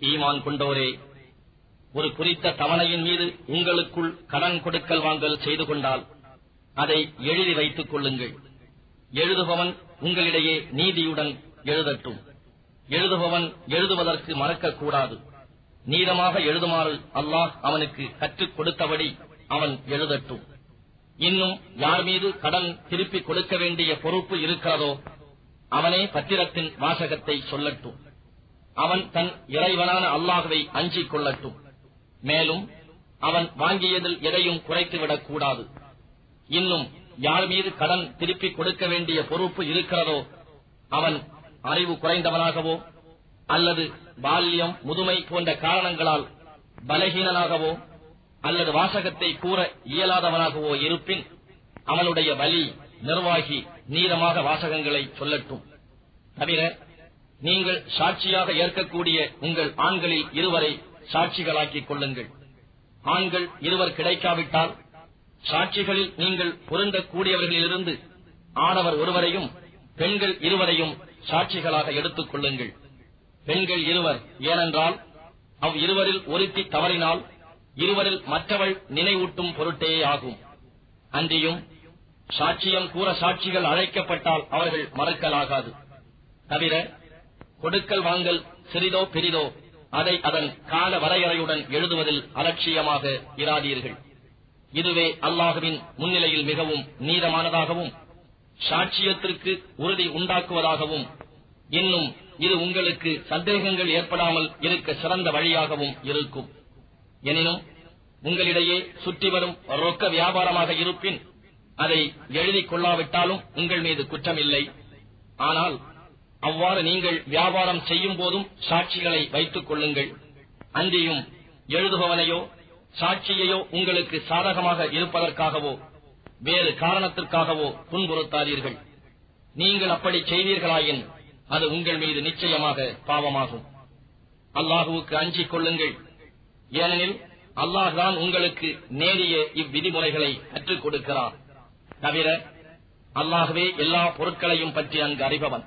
ஈமான் கொண்டோரே ஒரு குறித்த தவணையின் மீது உங்களுக்குள் கடன் கொடுக்கல் வாங்கல் செய்து கொண்டால் அதை எழுதி வைத்துக் கொள்ளுங்கள். எழுதுபவன் உங்களிடையே நீதியுடன் எழுதட்டும். எழுதுபவன் எழுதுவதற்கு மறக்கக்கூடாது. நீதமாக எழுதுமாறு அல்லாஹ் அவனுக்கு கற்றுக் கொடுத்தபடி அவன் எழுதட்டும். இன்னும் யார் மீது கடன் திருப்பிக் கொடுக்க வேண்டிய பொறுப்பு இருக்கிறதோ அவனே பத்திரத்தின் வாசகத்தை சொல்லட்டும். அவன் தன் இறைவனான அல்லாஹுவை அஞ்சிக் கொள்ளட்டும். மேலும் அவன் வாங்கியதில் எதையும் குறைத்துவிடக் கூடாது. இன்னும் யார் மீது கடன் திருப்பிக் கொடுக்க வேண்டிய பொறுப்பு இருக்கிறதோ அவன் அறிவு குறைந்தவனாகவோ அல்லது பால்யம் முதுமை போன்ற காரணங்களால் பலகீனனாகவோ அல்லது வாசகத்தை கூற இயலாதவனாகவோ இருப்பின் அவனுடைய வலி நிர்வாகி நீளமாக வாசகங்களை சொல்லட்டும். தவிர நீங்கள் சாட்சியாக ஏற்கக்கூடிய உங்கள் ஆண்களில் இருவரை சாட்சிகளாக்கிக் கொள்ளுங்கள். ஆண்கள் இருவர் கிடைக்காவிட்டால் சாட்சிகளில் நீங்கள் பொருந்தக்கூடியவர்களிலிருந்து ஆடவர் ஒருவரையும் பெண்கள் இருவரையும் சாட்சிகளாக எடுத்துக் கொள்ளுங்கள். பெண்கள் இருவர் ஏனென்றால் அவ் இருவரில் ஒருத்தி தவறினால் இருவரில் மற்றவள் நினைவூட்டும் பொருட்டே ஆகும். அன்றியும் சாட்சியம் கூற சாட்சிகள் அழைக்கப்பட்டால் அவர்கள் மறக்கலாகாது. தவிர கொடுக்கல் வாங்கல் சிறிதோ பெரிதோ அதை அதன் கால வரையறையுடன் எழுதுவதில் அலட்சியமாக இராதீர்கள். இதுவே அல்லாஹுவின் முன்னிலையில் மிகவும் நீதமானதாகவும் சாட்சியத்திற்கு உறுதி உண்டாக்குவதாகவும் இன்னும் இது உங்களுக்கு சந்தேகங்கள் ஏற்படாமல் இருக்க சிறந்த வழியாகவும் இருக்கும். எனினும் உங்களிடையே சுற்றி வரும் ரொக்க வியாபாரமாக இருப்பின் அதை எழுதிக் கொள்ளாவிட்டாலும் உங்கள் மீது குற்றமில்லை. ஆனால் அவ்வாறு நீங்கள் வியாபாரம் செய்யும் போதும் சாட்சிகளை வைத்துக் கொள்ளுங்கள். அன்றியும் எழுதுபவனையோ சாட்சியையோ உங்களுக்கு சாதகமாக இருப்பதற்காகவோ வேறு காரணத்திற்காகவோ துன்புறுத்தாதீர்கள். நீங்கள் அப்படி செய்தீர்களாயின் அது உங்கள் மீது நிச்சயமாக பாவமாகும். அல்லாஹுவுக்கு அஞ்சிக் கொள்ளுங்கள். ஏனெனில் அல்லாஹ் தான் உங்களுக்கு நேரிய இவ்விதிமுறைகளை கற்றுக் கொடுக்கிறார். தவிர அல்லாஹுவே எல்லா பொருட்களையும் பற்றி அங்கு அறிபவன்.